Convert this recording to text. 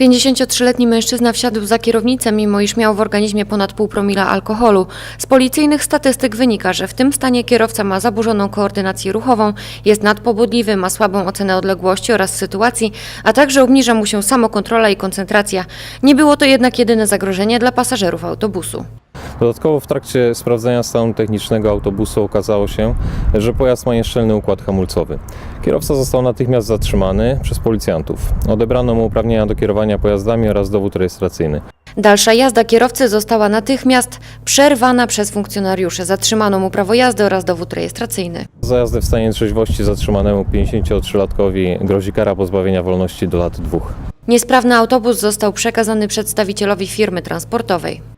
53-letni mężczyzna wsiadł za kierownicę, mimo iż miał w organizmie ponad pół promila alkoholu. Z policyjnych statystyk wynika, że w tym stanie kierowca ma zaburzoną koordynację ruchową, jest nadpobudliwy, ma słabą ocenę odległości oraz sytuacji, a także obniża mu się samokontrola i koncentracja. Nie było to jednak jedyne zagrożenie dla pasażerów autobusu. Dodatkowo w trakcie sprawdzenia stanu technicznego autobusu okazało się, że pojazd ma nieszczelny układ hamulcowy. Kierowca został natychmiast zatrzymany przez policjantów. Odebrano mu uprawnienia do kierowania pojazdami oraz dowód rejestracyjny. Dalsza jazda kierowcy została natychmiast przerwana przez funkcjonariuszy. Zatrzymano mu prawo jazdy oraz dowód rejestracyjny. Za jazdę w stanie trzeźwości zatrzymanemu 53-latkowi grozi kara pozbawienia wolności do lat dwóch. Niesprawny autobus został przekazany przedstawicielowi firmy transportowej.